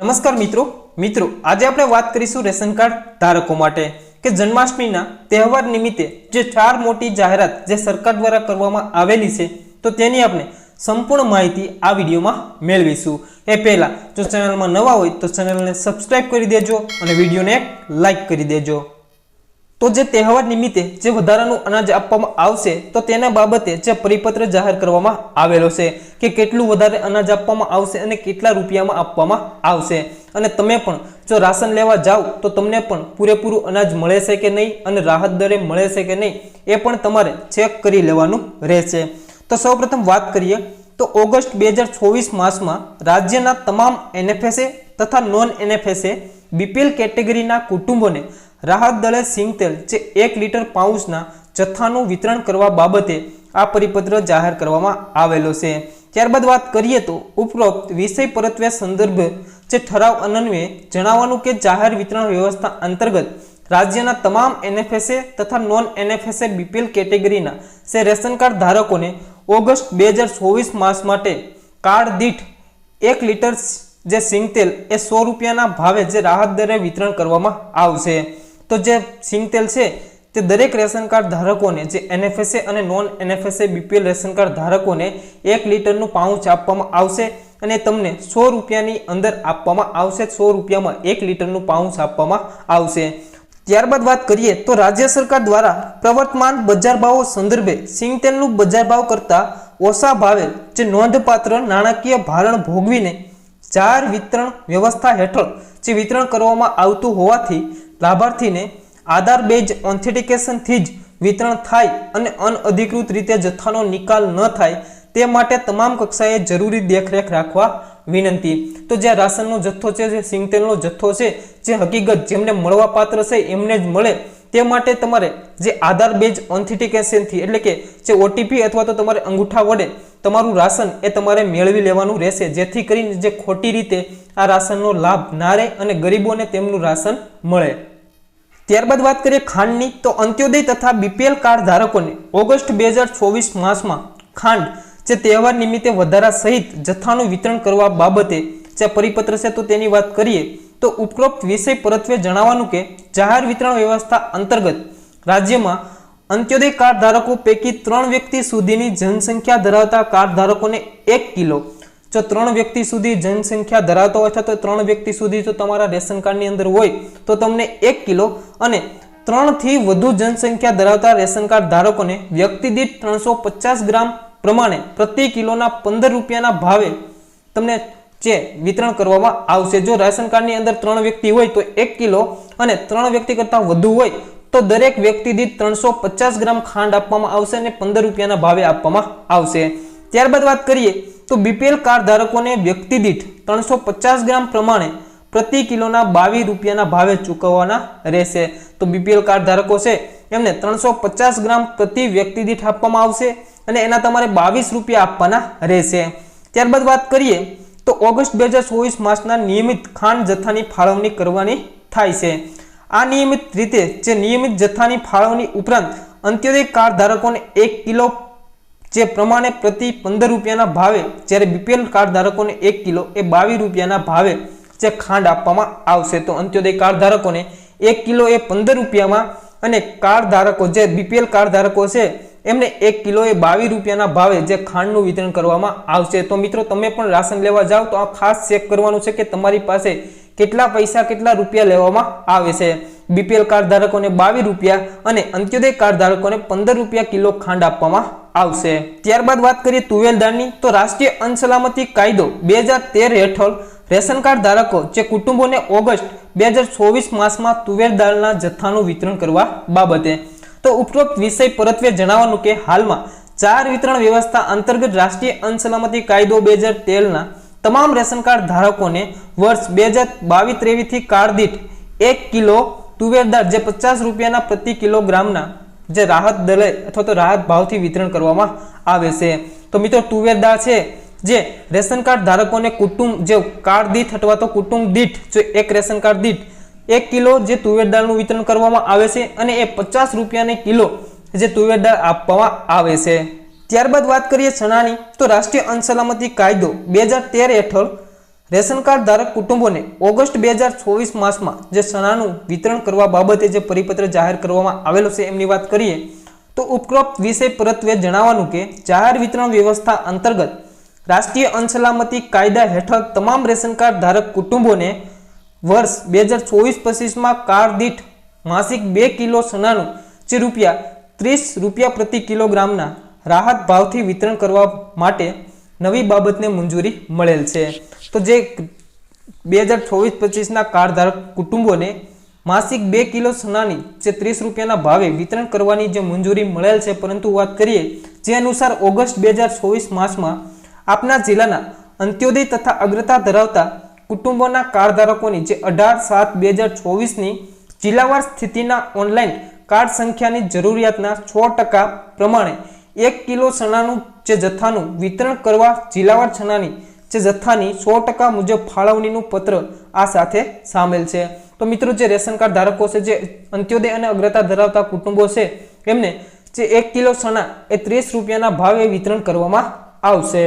નમસ્કાર મિત્રો. મિત્રો, આજે આપણે વાત કરીશું રેશન કાર્ડ ધારકો માટે કે જન્માષ્ટમીના તહેવાર નિમિત્તે જે ચાર મોટી જાહેરાત જે સરકાર દ્વારા કરવામાં આવેલી છે, તો તેની આપણે સંપૂર્ણ માહિતી આ વિડીયોમાં મેળવીશું. એ પહેલાં, જો ચેનલમાં નવા હોય તો ચેનલને સબસ્ક્રાઈબ કરી દેજો અને વિડીયોને લાઈક કરી દેજો. તો જે તહેવાર નિમિત્તે જે વધારાનું અનાજ આપવામાં આવશે, તો તેના બાબતે જે પરિપત્ર જાહેર કરવામાં આવેલો છે કે કેટલું વધારે અનાજ આપવામાં આવશે અને કેટલા રૂપિયામાં આપવામાં આવશે. અને તમે પણ જો રાશન લેવા જાઓ, તો તમને પણ પૂરેપૂરું અનાજ મળે છે કે નહીં અને રાહત દરે મળે છે કે નહીં, એ પણ તમારે ચેક કરી લેવાનું રહેશે. તો સૌપ્રથમ વાત કરીએ, તો ઓગસ્ટ બે હજાર ચોવીસ માસમાં રાજ્યના તમામ એનએફએસએ તથા નોન એનએફએસએ બીપીએલ કેટેગરીના કુટુંબોને રાહત દળે સિંગતેલ જે એક લીટર પાઉચના જથ્થાનું વિતરણ કરવા બાબતે આ પરિપત્ર જાહેર કરવામાં આવેલો છે. ત્યારબાદ વાત કરીએ તો ઉપરોક્ત વિષય પરત્વે સંદર્ભ જે ઠરાવ અનન્વયે જણાવવાનું કે જાહેર વિતરણ વ્યવસ્થા અંતર્ગત રાજ્યના તમામ એનએફએસએ તથા નોન એનએફએસએ બીપીએલ કેટેગરીના સે રેશન કાર્ડ ધારકોને ઓગસ્ટ બે હજાર ચોવીસ માસ માટે કાર્ડ દીઠ એક લીટર જે સિંગતેલ એ સો રૂપિયાના ભાવે જે રાહત દરે વિતરણ કરવામાં આવશે. તો જે સિંગતેલ છે, તે દરેક રેશન કાર્ડ ધારકોને, જે એનએફએસએ અને non NFSA BPL ration card ધારકોને એક લીટરનું પાઉચ આપવામાં આવશે અને તમને સો રૂપિયાની અંદર આપવામાં આવશે, સો રૂપિયામાં એક લીટરનું પાઉચ આપવામાં આવશે. ત્યારબાદ વાત કરીએ તો રાજ્ય સરકાર દ્વારા પ્રવર્તમાન બજાર ભાવો સંદર્ભે સિંગતેલનું બજાર ભાવ કરતાં ઓછા ભાવે જે નોંધપાત્ર નાણાકીય ભારણ ભોગવીને જાહેર વિતરણ વ્યવસ્થા હેઠળ જે વિતરણ કરવામાં આવતું હોવાથી લાભાર્થીને આધાર બેઝ ઓથેન્ટિકેશનથી જ વિતરણ થાય અને અનઅધિકૃત રીતે જથ્થાનો નિકાલ ન થાય તે માટે તમામ કક્ષાએ જરૂરી દેખરેખ રાખવા વિનંતી. તો જે રાશનનો જથ્થો છે, જે સિંગતેલનો જથ્થો છે, જે હકીકત જેમને મળવા પાત્ર છે, એમને જ મળે તે માટે તમારે જે આધાર બેઝ ઓથેન્ટિકેશનથી એટલે કે જે ઓટીપી અથવા તો તમારે અંગૂઠા વડે તમારું રાશન એ તમારે મેળવી લેવાનું રહેશે. જેથી કરીને જે ખોટી રીતે આ રાશનનો લાભ ના રહે અને ગરીબોને તેમનું રાશન મળે. ત્યારબાદ વાત કરીએ ખાંડની, તો અંત્યોદય તથા બીપીએલ કાર્ડ ધારકોને ઓગસ્ટ બે હજાર ચોવીસ માસમાં ખાંડ જે તહેવાર નિમિત્તે વધારા સહિત જથ્થાનું વિતરણ કરવા બાબતે જે પરિપત્ર છે તો તેની વાત કરીએ, તો ઉપરોક્ત વિષય પરત્વે જણાવવાનું કે જાહેર વિતરણ વ્યવસ્થા અંતર્ગત રાજ્યમાં અંત્યોદય કાર્ડ ધારકો પૈકી ત્રણ વ્યક્તિ સુધીની જનસંખ્યા ધરાવતા કાર્ડ ધારકોને એક કિલો. જો ત્રણ વ્યક્તિ સુધી જનસંખ્યા ધરાવતા હોય તો ત્રણ વ્યક્તિ સુધી જો તમારા રેશન કાર્ડની અંદર હોય, તો તમને એક કિલો અને ત્રણથી વધુ જનસંખ્યા ધરાવતા રેશન કાર્ડ ધારકોને વ્યક્તિ દીઠ ત્રણસો ગ્રામ પ્રમાણે પ્રતિ કિલોના પંદર રૂપિયાના ભાવે તમને જે વિતરણ કરવામાં આવશે. જો રેશન કાર્ડની અંદર ત્રણ વ્યક્તિ હોય તો એક કિલો અને ત્રણ વ્યક્તિ કરતાં વધુ હોય તો દરેક વ્યક્તિ દીઠ ત્રણસો પચાસ ગ્રામ ખાંડ આપવામાં આવશે અને પંદર રૂપિયાના ભાવે આપવામાં આવશે. ત્યારબાદ વાત કરીએ, તો બીપીએલ કાર્ડ ધારકોને વ્યક્તિ દીઠ ત્રણસો પચાસ ગ્રામ પ્રમાણે પ્રતિ કિલોના બાવીસ રૂપિયાના ભાવે ચૂકવવાના રહેશે. તો બીપીએલ કાર્ડ ધારકો છે, એમને ત્રણસો પચાસ ગ્રામ પ્રતિ વ્યક્તિ દીઠ આપવામાં આવશે અને એના તમારે બાવીસ રૂપિયા આપવાના રહેશે. ત્યારબાદ વાત કરીએ, તો ઓગસ્ટ બે હજાર ચોવીસ માસના નિયમિત ખાંડ જથ્થાની ફાળવણી કરવાની થાય છે. આ નિયમિત રીતે જે નિયમિત જથ્થાની ફાળવણી ઉપરાંત અંત્યોદય કાર્ડ ધારકોને એક કિલો જે પ્રમાણે પ્રતિ પંદર રૂપિયાના ભાવે, જ્યારે બીપીએલ કાર્ડ ધારકોને એક કિલો એ બાવીસ રૂપિયાના ભાવે જે ખાંડ આપવામાં આવશે. તો અંત્યોદય કાર્ડ ધારકોને એક કિલો એ પંદર રૂપિયામાં અને કાર્ડ ધારકો જે બીપીએલ કાર્ડ ધારકો છે, એમને એક કિલો એ બાવીસ રૂપિયાના ભાવે જે ખાંડનું વિતરણ કરવામાં આવશે. તો મિત્રો, તમે પણ રાશન લેવા જાઓ તો આ ખાસ ચેક કરવાનું છે કે તમારી પાસે કેટલા પૈસા કેટલા રૂપિયા લેવામાં આવે છે? બીપીએલ કાર્ડ ધારકોને બાવીસ રૂપિયા અને અંત્યોદય કાર્ડ ધારકોને પંદર રૂપિયા કિલો ખાંડ આપવામાં આવશે. ત્યારબાદ વાત કરીએ તુવેર દાળની, તો રાષ્ટ્રીય અનસલામતી સલામતી કાયદો બે હેઠળ રેશન કાર્ડ ધારકો જે કુટુંબોને ઓગસ્ટ બે હજાર ચોવીસ માસમાં તુવેર દાળના જથ્થાનું વિતરણ કરવા બાબતે. તો ઉપરોક્ત વિષય પરત્વે જણાવવાનું કે હાલમાં ચાર વિતરણ વ્યવસ્થા અંતર્ગત રાષ્ટ્રીય અનસલામતી કાયદો બે હજાર તેરના તમામ રેશન કાર્ડ ધારકોને વર્ષ બે હજાર બાવીસ ત્રેવીસથી કાર્ડ દીઠ એક કિલો તુવેર દાળ જે પચાસ રૂપિયાના પ્રતિ કિલોગ્રામના જે રાહત દરે અથવા તો રાહત ભાવથી વિતરણ કરવામાં આવે છે. તો મિત્રો, તુવેર દાળ છે જે રેશન કાર્ડ ધારકોને કુટુંબ જે કાર્ડ દીઠ અથવા તો કુટુંબ દીઠ જો એક રેશન કાર્ડ દીઠ એક કિલો જે તુવેર દાળનું વિતરણ કરવામાં આવે છે અને એ પચાસ રૂપિયાને કિલો જે તુવેર દાળ આપવામાં આવે છે. ત્યારબાદ વાત કરીએ ચણાની તો રાષ્ટ્રીય અન્ન સલામતી કાયદો બે હજાર તેર હેઠળ રેશન કાર્ડ ધારક કુટુંબોને ઓગસ્ટ બે હજાર ચોવીસ માસમાં જે સણાનું વિતરણ કરવા બાબતે જે પરિપત્ર જાહેર કરવામાં આવેલો છે એમની વાત કરીએ, તો ઉપરોક્ત વિષય પરત્વે જણાવવાનું કે જાહેર વિતરણ વ્યવસ્થા અંતર્ગત રાષ્ટ્રીય અનસલામતી કાયદા હેઠળ તમામ રેશન કાર્ડ ધારક કુટુંબોને વર્ષ બે હજાર ચોવીસ પચીસમાં કાર્ડ દીઠ માસિક બે કિલો સણાનું જે રૂપિયા ત્રીસ રૂપિયા પ્રતિ કિલોગ્રામના રાહત ભાવથી વિતરણ કરવા માટે નવી બાબતને મંજૂરી મળેલ છે. તો જે બે હજાર ચોવીસ પચીસના કાર્ડધારક કુટુંબોને માસિક બે કિલો સોનાની જે ત્રીસ રૂપિયાના ભાવે વિતરણ કરવાની જે મંજૂરી મળેલ છે, પરંતુ વાત કરીએ જે અનુસાર ઓગસ્ટ બે હજાર ચોવીસ માસમાં આપના જિલ્લાના અંત્યોદય તથા અગ્રતા ધરાવતા કુટુંબોના કાર્ડ ધારકોની જે અઢાર સાત બે હજાર ચોવીસની જિલ્લાવાર સ્થિતિના ઓનલાઈન કાર્ડ સંખ્યાની જરૂરિયાતના છ ટકા પ્રમાણે એક કિલો ચણાનું જે જથ્થાનું વિતરણ કરવા જિલ્લાવાર ચણાની જે જથ્થાની સો ટકા મુજબ ફાળવણીનું પત્ર આ સાથે સામેલ છે. તો મિત્રો, જે રેશન કાર્ડ ધારકો છે, જે અંત્યોદય અને અગ્રતા ધરાવતા કુટુંબો છે, એમને જે એક કિલો ચણા એ ત્રીસ રૂપિયાના ભાવે વિતરણ કરવામાં આવશે.